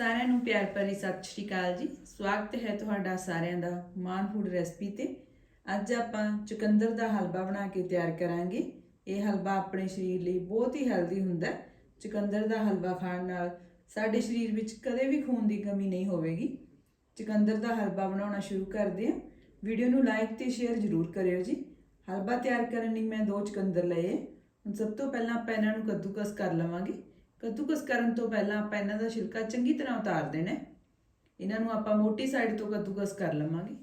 ਸਾਰਿਆਂ ਨੂੰ ਪਿਆਰ ਭਰੀ ਸਤਿ ਸ਼੍ਰੀ ਅਕਾਲ ਜੀ। ਸਵਾਗਤ ਹੈ ਤੁਹਾਡਾ ਸਾਰਿਆਂ ਦਾ ਮਾਨ ਫੂਡ ਰੈਸਪੀ ਤੇ। ਅੱਜ ਆਪਾਂ ਚੁਕੰਦਰ ਦਾ ਹਲਵਾ ਬਣਾ ਕੇ ਤਿਆਰ ਕਰਾਂਗੇ। ਇਹ ਹਲਵਾ ਆਪਣੇ ਸਰੀਰ ਲਈ ਬਹੁਤ ਹੀ ਹੈਲਦੀ ਹੁੰਦਾ ਹੈ। ਚੁਕੰਦਰ ਦਾ ਹਲਵਾ ਖਾਣ ਨਾਲ ਸਾਡੇ ਸਰੀਰ ਵਿੱਚ ਕਦੇ ਵੀ ਖੂਨ ਦੀ ਕਮੀ ਨਹੀਂ ਹੋਵੇਗੀ। ਚੁਕੰਦਰ ਦਾ ਹਲਵਾ ਬਣਾਉਣਾ ਸ਼ੁਰੂ ਕਰਦੇ ਹਾਂ। ਵੀਡੀਓ ਨੂੰ ਲਾਈਕ ਤੇ ਸ਼ੇਅਰ ਜ਼ਰੂਰ ਕਰਿਓ ਜੀ। ਹਲਵਾ ਤਿਆਰ ਕਰਨ ਲਈ ਮੈਂ ਦੋ ਚੁਕੰਦਰ ਲਏ ਹੁਣ ਸਭ ਤੋਂ ਪਹਿਲਾਂ ਆਪਾਂ ਇਹਨਾਂ ਨੂੰ ਕੱਦੂਕਸ ਕਰ ਲਵਾਂਗੇ। ਕੱਦੂਕਸ ਕਰਨ ਤੋਂ ਪਹਿਲਾਂ ਆਪਾਂ ਇਹਨਾਂ ਦਾ ਛਿਲਕਾ ਚੰਗੀ ਤਰ੍ਹਾਂ ਉਤਾਰ ਦੇਣਾ ਹੈ। ਇਹਨਾਂ ਨੂੰ ਆਪਾਂ ਮੋਟੀ ਸਾਈਡ ਤੋਂ ਕੱਦੂਕਸ ਕਰ ਲਵਾਂਗੇ।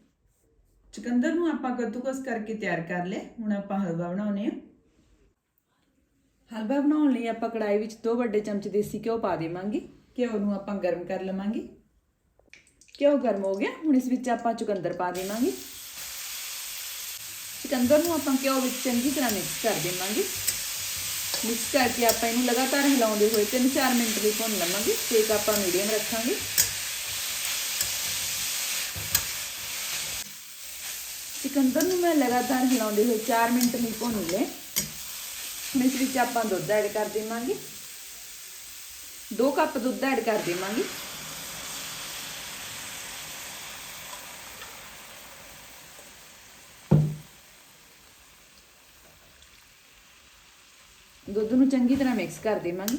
ਚੁਕੰਦਰ ਨੂੰ ਆਪਾਂ ਕੱਦੂਕਸ ਕਰਕੇ ਤਿਆਰ ਕਰ ਲਿਆ ਹੁਣ ਆਪਾਂ ਹਲਵਾ ਬਣਾਉਨੇ ਆ ਹਲਵਾ ਬਣਾਉਣ ਲਈ ਆਪਾਂ ਕੜਾਈ ਵਿੱਚ 2 ਵੱਡੇ ਚਮਚ ਦੇਸੀ ਘਿਓ ਪਾ ਦੇਵਾਂਗੇ। ਘਿਓ ਨੂੰ ਆਪਾਂ ਗਰਮ ਕਰ ਲਵਾਂਗੇ। ਘਿਓ ਗਰਮ ਹੋ ਗਿਆ। ਹੁਣ ਇਸ ਵਿੱਚ ਆਪਾਂ ਚੁਕੰਦਰ ਪਾ ਦੇਵਾਂਗੇ। ਚੁਕੰਦਰ ਨੂੰ ਆਪਾਂ ਘਿਓ ਵਿੱਚ ਚੰਗੀ ਤਰ੍ਹਾਂ ਮਿਕਸ ਕਰ ਦੇਵਾਂਗੇ। ਮਿਕਸ ਕਰਕੇ ਆਪਾਂ ਇਹਨੂੰ ਲਗਾਤਾਰ ਹਿਲਾਉਂਦੇ ਹੋਏ 3-4 ਮਿੰਟ ਲਈ ਭੁੰਨ ਲਵਾਂਗੇ ਸੇਕ ਆਪਾਂ ਮੀਡੀਅਮ ਰੱਖਾਂਗੇ। ਚਿਕੰਦਰ ਨੂੰ ਮੈਂ ਲਗਾਤਾਰ ਹਿਲਾਉਂਦੇ ਹੋਏ 4 ਮਿੰਟ ਲਈ ਭੁੰਨ ਲਏ ਇਸ ਵਿੱਚ ਆਪਾਂ ਦੁੱਧ ਐਡ ਕਰ ਦੇਵਾਂਗੇ। 2 ਕੱਪ ਦੁੱਧ ਐਡ ਕਰ ਦੇਵਾਂਗੇ। ਦੁੱਧ ਨੂੰ ਚੰਗੀ ਤਰ੍ਹਾਂ ਮਿਕਸ ਕਰ ਦੇਵਾਂਗੇ।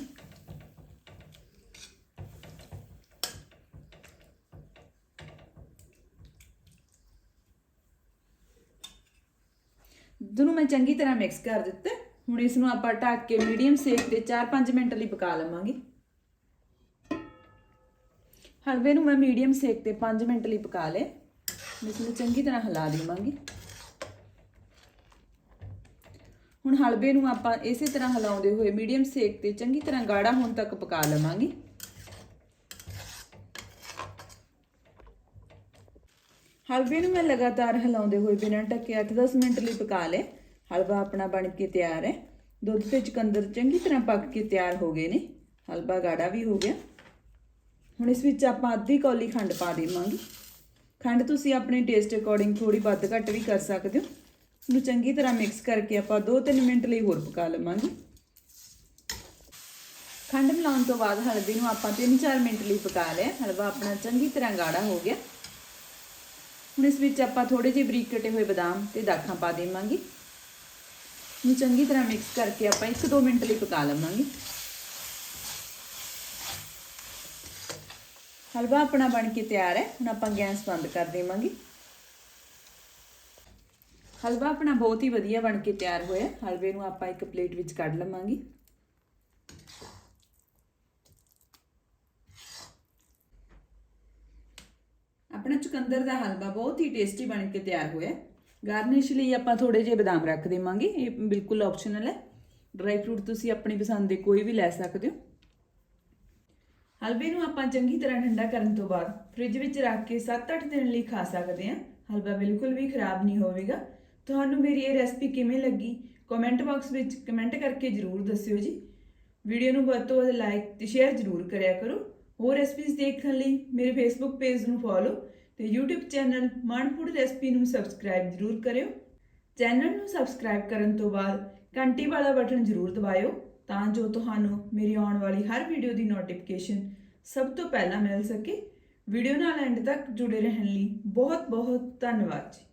ਦੁੱਧ ਨੂੰ ਮੈਂ ਚੰਗੀ ਤਰ੍ਹਾਂ ਮਿਕਸ ਕਰ ਦਿੱਤਾ। ਹੁਣ ਇਸ ਨੂੰ ਆਪਾਂ ਢੱਕ ਕੇ ਮੀਡੀਅਮ ਸੇਕ ਤੇ 4-5 ਮਿੰਟ ਲਈ ਪਕਾ ਲਵਾਂਗੇ। ਹਲਵੇ ਨੂੰ ਮੈਂ ਮੀਡੀਅਮ ਸੇਕ ਤੇ 5 ਮਿੰਟ ਲਈ ਪਕਾ ਲਿਆ। ਇਸ ਨੂੰ ਚੰਗੀ ਤਰ੍ਹਾਂ ਹਿਲਾ ਦੇਵਾਂਗੇ। ਹੁਣ ਹਲਵੇ ਨੂੰ ਆਪਾਂ ਇਸੇ ਤਰ੍ਹਾਂ ਹਿਲਾਉਂਦੇ ਹੋਏ ਮੀਡੀਅਮ ਸੇਕ ਤੇ ਚੰਗੀ ਤਰ੍ਹਾਂ ਗਾੜਾ ਹੋਣ ਤੱਕ ਪਕਾ ਲਵਾਂਗੇ। ਹਲਵੇ ਨੂੰ ਮੈਂ ਲਗਾਤਾਰ ਹਿਲਾਉਂਦੇ ਹੋਏ ਬਿਨਾਂ ਢੱਕੇ 8-10 ਮਿੰਟ ਲਈ ਪਕਾ ਲਿਆ ਹਲਵਾ ਆਪਣਾ ਬਣ ਕੇ ਤਿਆਰ ਹੈ। ਦੁੱਧ ਤੇ ਚਕੰਦਰ ਚੰਗੀ ਤਰ੍ਹਾਂ ਪੱਕ ਕੇ ਤਿਆਰ ਹੋ ਗਏ ਨੇ। ਹਲਵਾ ਗਾੜਾ ਵੀ ਹੋ ਗਿਆ। ਹੁਣ ਇਸ ਵਿੱਚ ਆਪਾਂ ਅੱਧੀ ਕੌਲੀ ਖੰਡ ਪਾ ਦੇਵਾਂਗੇ। ਖੰਡ ਤੁਸੀਂ ਆਪਣੇ ਟੇਸਟ ਅਕੋਰਡਿੰਗ ਥੋੜੀ ਵੱਧ ਘੱਟ ਵੀ ਕਰ ਸਕਦੇ ਹੋ। ਨੂੰ ਚੰਗੀ ਤਰ੍ਹਾਂ ਮਿਕਸ ਕਰਕੇ ਆਪਾਂ 2-3 ਮਿੰਟ ਲਈ ਹੋਰ ਪਕਾ ਲਵਾਂਗੇ। ਖੰਡ ਮਿਲਾਉਣ ਤੋਂ ਬਾਅਦ ਹਲਦੀ ਨੂੰ ਆਪਾਂ 3-4 ਮਿੰਟ ਲਈ ਪਕਾ ਲਿਆ। ਹਲਵਾ ਆਪਣਾ ਚੰਗੀ ਤਰ੍ਹਾਂ ਗਾੜਾ ਹੋ ਗਿਆ। ਹੁਣ ਇਸ ਵਿੱਚ ਆਪਾਂ ਥੋੜੇ ਜਿਹੇ ਬਰੀਕ ਕਟੇ ਹੋਏ ਬਦਾਮ ਤੇ ਦਾਖਾਂ ਪਾ ਦੇਵਾਂਗੇ। ਨੂੰ ਚੰਗੀ ਤਰ੍ਹਾਂ ਮਿਕਸ ਕਰਕੇ ਆਪਾਂ 1-2 ਮਿੰਟ ਲਈ ਪਕਾ ਲਵਾਂਗੇ। ਹਲਵਾ ਆਪਣਾ ਬਣ ਕੇ ਤਿਆਰ ਹੈ। ਹੁਣ ਆਪਾਂ ਗੈਸ ਬੰਦ ਕਰ ਦੇਵਾਂਗੇ। ਹਲਵਾ ਆਪਣਾ ਬਹੁਤ ਹੀ ਵਧੀਆ ਬਣ ਕੇ ਤਿਆਰ ਹੋਇਆ। ਹਲਵੇ ਨੂੰ ਆਪਾਂ ਇੱਕ ਪਲੇਟ ਵਿੱਚ ਕੱਢ ਲਵਾਂਗੇ। ਆਪਣਾ ਚੁਕੰਦਰ ਦਾ ਹਲਵਾ ਬਹੁਤ ਹੀ ਟੇਸਟੀ ਬਣ ਕੇ ਤਿਆਰ ਹੋਇਆ। ਗਾਰਨਿਸ਼ ਲਈ ਆਪਾਂ ਥੋੜੇ ਜਿਹੇ ਬਦਾਮ ਰੱਖ ਦੇਵਾਂਗੇ। ਇਹ ਬਿਲਕੁਲ ਆਪਸ਼ਨਲ ਹੈ। ਡਰਾਈ ਫਰੂਟ ਤੁਸੀਂ ਆਪਣੀ ਪਸੰਦ ਦੇ ਕੋਈ ਵੀ ਲੈ ਸਕਦੇ ਹੋ। ਹਲਵੇ ਨੂੰ ਆਪਾਂ ਚੰਗੀ ਤਰ੍ਹਾਂ ਠੰਡਾ ਕਰਨ ਤੋਂ ਬਾਅਦ ਫ੍ਰਿਜ ਵਿੱਚ ਰੱਖ ਕੇ 7-8 ਦਿਨ ਲਈ ਖਾ ਸਕਦੇ ਹਾਂ। ਹਲਵਾ ਬਿਲਕੁਲ ਵੀ ਖਰਾਬ ਨਹੀਂ ਹੋਵੇਗਾ। ਤੁਹਾਨੂੰ ਮੇਰੀ ਇਹ ਰੈਸਪੀ ਕਿਵੇਂ ਲੱਗੀ? ਕਮੈਂਟ ਬਾਕਸ ਵਿੱਚ ਕਮੈਂਟ ਕਰਕੇ ਜਰੂਰ ਦੱਸਿਓ ਜੀ। ਵੀਡੀਓ ਨੂੰ ਵੱਧ ਤੋਂ ਵੱਧ ਲਾਈਕ ਤੇ ਸ਼ੇਅਰ ਜਰੂਰ ਕਰਿਆ ਕਰੋ। ਹੋਰ ਰੈਸਪੀਜ਼ ਦੇਖਣ ਲਈ ਮੇਰੇ ਫੇਸਬੁੱਕ ਪੇਜ ਨੂੰ ਫੋਲੋ ਤੇ YouTube channel Maan food recipe ਨੂੰ ਸਬਸਕ੍ਰਾਈਬ ਜਰੂਰ ਕਰਿਓ। ਚੈਨਲ ਨੂੰ ਸਬਸਕ੍ਰਾਈਬ ਕਰਨ ਤੋਂ ਬਾਅਦ ਘੰਟੀ ਵਾਲਾ ਬਟਨ ਜਰੂਰ ਦਬਾਇਓ ਤਾਂ ਜੋ ਤੁਹਾਨੂੰ ਮੇਰੀ ਆਉਣ ਵਾਲੀ ਹਰ ਵੀਡੀਓ ਦੀ ਨੋਟੀਫਿਕੇਸ਼ਨ ਸਭ ਤੋਂ ਪਹਿਲਾਂ ਮਿਲ ਸਕੇ। ਵੀਡੀਓ ਨਾਲ ਐਂਡ ਤੱਕ ਜੁੜੇ ਰਹਿਣ ਲਈ ਬਹੁਤ ਬਹੁਤ ਧੰਨਵਾਦ ਜੀ।